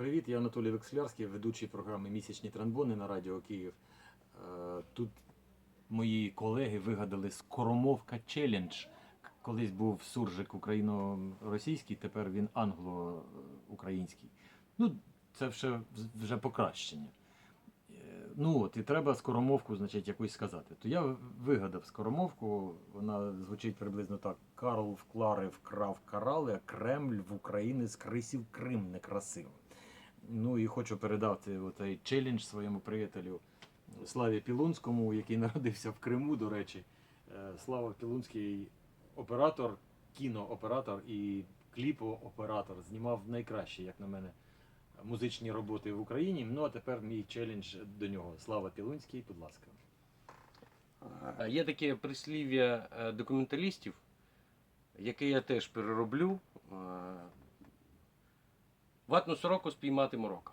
Привіт, я Анатолій Векслярський, ведучий програми Місячні транбони на Радіо Київ. Е, Тут мої колеги вигадали скоромовка челендж. Колись був суржик україно-російський, тепер він англо-український. Ну, це вже, вже покращення. Е, Ну от, і треба скоромовку, значить, якусь сказати. То я вигадав скоромовку, вона звучить приблизно так: Карл в Клари вкрав карали, а Кремль в України скрисів Крим некрасиво. Ну і хочу передати цей челендж своєму приятелю Славі Пілунському, який народився в Криму, до речі. Е, Слава Пілунський оператор, кінооператор і кліпооператор. Знімав найкращі, як на мене, музичні роботи в Україні. Ну а тепер мій челендж до нього. Слава Пілунський, будь ласка. Е, Є таке прислів'я е, документалістів, яке я теж перероблю. Ватну сороку спіймати морока.